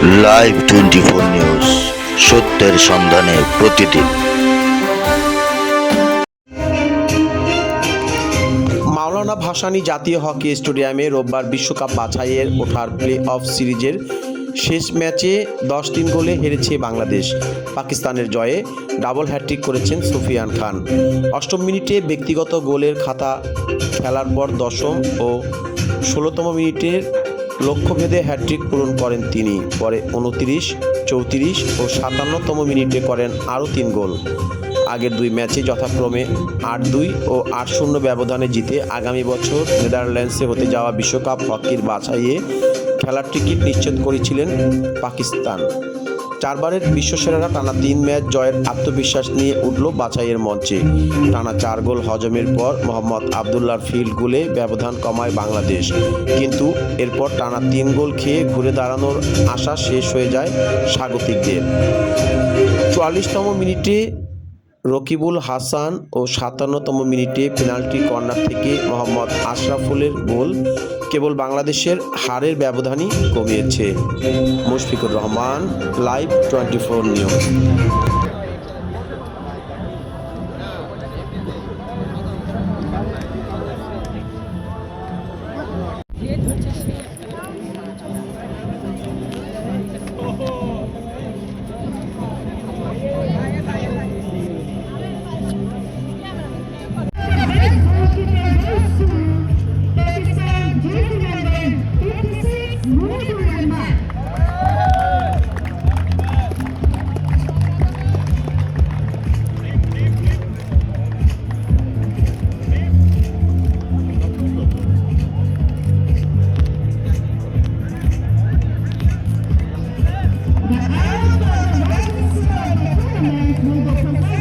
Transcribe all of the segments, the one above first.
Live twenty four news সত্যের সন্ধানে প্রতিদিন। মাওলানা ভাসানী জাতীয় হকি স্টেডিয়ামে রোববার বিশ্বকাপ বাছাইয়ের ওঠার প্লে অফ সিরিজের শেষ ম্যাচে দশ তিন গোলে হেরেছে বাংলাদেশ। পাকিস্তানের জয়ে ডাবল হ্যাট্রিক করেছেন সুফিয়ান খান। অষ্টম মিনিটে ব্যক্তিগত গোলের খাতা খেলার পর দশম ও ষোলোতম মিনিটের লক্ষ্যভেদে হ্যাট্রিক পূরণ করেন তিনি। পরে উনত্রিশ, চৌত্রিশ ও সাতান্নতম মিনিটে করেন আরও তিন গোল। আগের দুই ম্যাচে যথাক্রমে আট দুই ও আট শূন্য ব্যবধানে জিতে আগামী বছর নেদারল্যান্ডসে হতে যাওয়া বিশ্বকাপ হকির বাছাইয়ে খেলার টিকিট নিশ্চিত করেছিলেন পাকিস্তান। চারবারের বিশ্বসেরারা টানা তিন ম্যাচ জয়ের আত্মবিশ্বাস নিয়ে উঠল বাছাইয়ের মঞ্চে। টানা চার গোল হজমের পর মোহাম্মদ আবদুল্লার ফিল্ড গোলে ব্যবধান কমায় বাংলাদেশ। কিন্তু এরপর টানা তিন গোল খেয়ে ঘুরে দাঁড়ানোর আশা শেষ হয়ে যায় স্বাগতিকদের। চুয়াল্লিশতম মিনিটে রকিবুল হাসান ও সাতান্নতম মিনিটে পেনাল্টি কর্নার থেকে মোহাম্মদ আশরাফুলের গোল কেবল বাংলাদেশের হারের ব্যবধানই কমিয়েছে। Mushfiqur Rahman, live twenty four news. Move up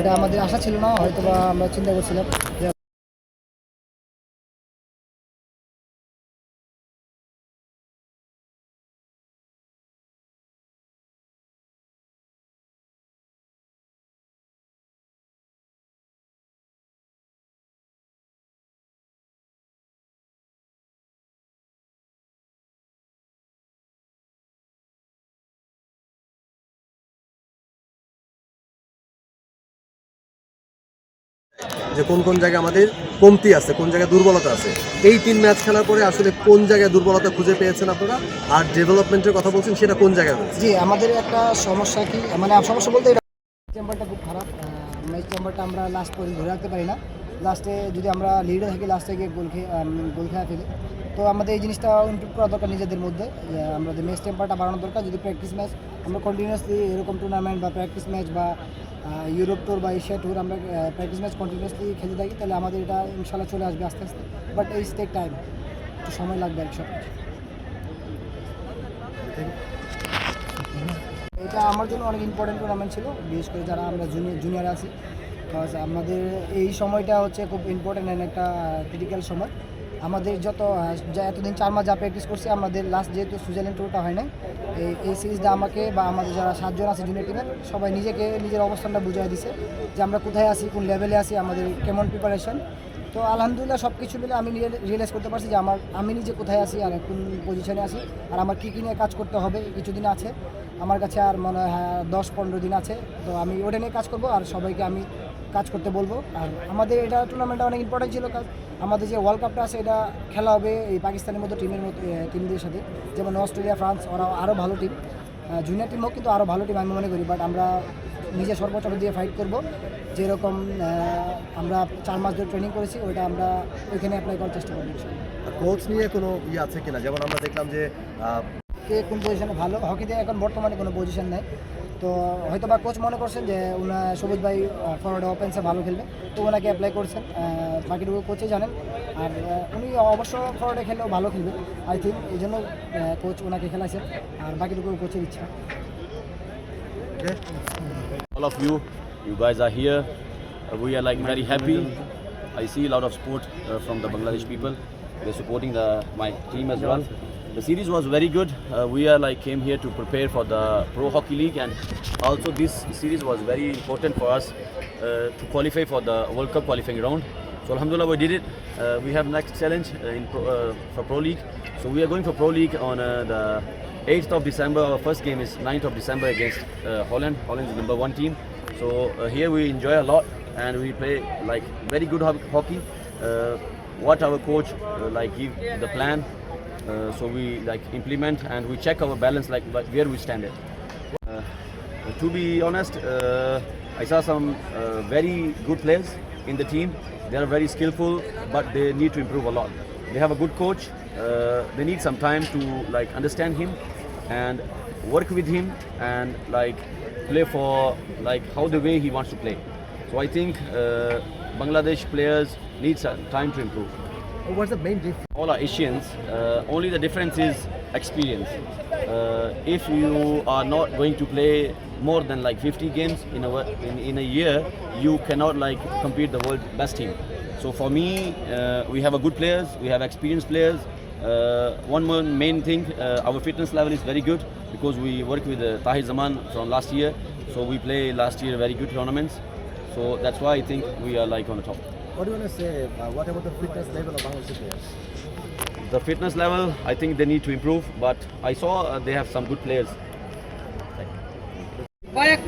এটা আমাদের আশা ছিল না হয়তো বা আমরা চিন্তা করছিলাম যে কোন কোন জায়গায় আমাদের কমতি আছে, কোন জায়গায় দুর্বলতা আছে। এই তিন ম্যাচ খেলার পরে আসলে কোন জায়গায় দুর্বলতা খুঁজে পেয়েছেন আপনারা? আর ডেভেলপমেন্টের কথা বলছেন, সেটা কোন জায়গায় জি, আমাদের একটা সমস্যা কি মানে সমস্যা বলতে চেম্বারটা খুব খারাপ ম্যাচ চেম্বারটা আমরা লাস্ট পর্যন্ত ধরে রাখতে পারি না। লাস্টে যদি আমরা লিডে থাকি লাস্টে গিয়ে গোল খেয়ে গোল খেয়ে ফেলি। তো আমাদের এই জিনিসটা ইমপ্রুভ করা দরকার নিজেদের মধ্যে আমাদের ম্যাচ টেম্পারটা বাড়ানো দরকার। যদি প্র্যাকটিস ম্যাচ আমরা কন্টিনিউয়াসলি এরকম টুর্নামেন্ট বা প্র্যাকটিস ম্যাচ বা ইউরোপ ট্যুর বা এশিয়া ট্যুর আমরা প্র্যাকটিস ম্যাচ কন্টিনিউয়াসলি খেলতে থাকি, তাহলে আমাদের এটা ইনশাল্লাহ চলে আসবে আস্তে আস্তে। বাট এই টেক টাইম একটু সময় লাগবে এক এটা আমার জন্য অনেক ইম্পর্টেন্ট টুর্নামেন্ট ছিল, বিশেষ করে যারা আমরা জুনিয়র জুনিয়র আছি। Because আমাদের এই সময়টা হচ্ছে খুব ইম্পর্টেন্ট একটা ক্রিটিক্যাল সময়। আমাদের যত যা এতদিন চার মাস যা প্র্যাকটিস করছি, আমাদের লাস্ট যেহেতু সুইজারল্যান্ড ট্যুরটা হয় নাই, এই এই সিরিজটা আমাকে বা আমাদের যারা সাতজন আছে জুনিয়র টিমের সবাই নিজেকে নিজের অবস্থানটা বুঝিয়ে দিছে যে আমরা কোথায় আছি, কোন লেভেলে আছি, আমাদের কেমন প্রিপারেশন তো আলহামদুলিল্লাহ সব কিছু মিলে আমি রিয়েলাইজ করতে পারছি যে আমার, আমি নিজে কোথায় আছি আর কোন পজিশনে আছি, আর আমার কী কী নিয়ে কাজ করতে হবে কিছুদিন আছে। আমার কাছে আর মনে হয় দশ পনেরো দিন আছে, তো আমি ওটা নিয়ে কাজ করব আর সবাইকে আমি কাজ করতে বলব। আর আমাদের এটা টুর্নামেন্টটা অনেক ইম্পর্টেন্ট ছিল কাজ, আমাদের যে ওয়ার্ল্ড কাপটা আছে এটা খেলা হবে এই পাকিস্তানের মতো টিমের মতো টিমদের সাথে। যেমন অস্ট্রেলিয়া, ফ্রান্স ওরা আরও ভালো টিম জুনিয়র টিম হোক কিন্তু আরও ভালো টিম আমি মনে করি বাট আমরা নিজে সর্বোচ্চ দিয়ে ফাইট করব। যেরকম আমরা চার মাস ধরে ট্রেনিং করেছি ওইটা আমরা ওইখানে অ্যাপ্লাই করার চেষ্টা করব কোচ নিয়ে কোনো ইয়ে আছে কিনা? যেমন আমরা দেখলাম যে কে কোন পজিশনে ভালো? হকিতে এখন বর্তমানে কোনো পজিশন নেই। তো হয়তো বা কোচ মনে করছেন যে উনা সবুজ ভাই ফরওয়ার্ড অফেন্সে ভালো খেলবে। তো ওনাকে অ্যাপ্লাই করছেন। বাকিটুকু কোচে জানেন। আর উনি অবশ্য ফরওয়ার্ডে খেললেও ভালো খেলবে আই থিঙ্ক এই জন্য কোচ ওনাকে খেলাইছেন। আর বাকিটুকু কোচের ইচ্ছা। All of you you guys are here. Uh, we are like very happy. I see a lot of support uh, from the bangladesh people. They're supporting the my team as well. The series was very good. Uh, we are like came here to prepare for the pro hockey league and also this series was very important for us to qualify for the world cup qualifying round. So alhamdulillah we did it. Uh, we have next challenge uh, in pro, uh, for pro league. So we are going for pro league on uh, the 8th of December, our first game is 9th of December against uh, Holland. Holland is the number one team. So uh, here we enjoy a lot and we play like very good ho- hockey. Uh, what our coach uh, like give the plan, uh, so we like implement and we check our balance like where we stand at. Uh, to be honest, uh, I saw some uh, very good players in the team. They are very skillful, but they need to improve a lot. They have a good coach. Uh, they need some time to like understand him and work with him and like play for like how the way he wants to play. So I think uh, Bangladesh players need some time to improve what's the main difference all are Asians. Uh, only the difference is experience. Uh, if you are not going to play more than like 50 games in a in, in a year, you cannot like compete the world best team. So for me, uh, we have a good players, we have experienced players one more main thing, our fitness level is very good because we work with uh, Tahir Zaman from last year. So we play last year very good tournaments. So that's why I think we are like on the top. What do you want to say? Uh, what about the fitness level of Bangladeshi players? The fitness level, I think they need to improve, but I saw uh, they have some good players. By a.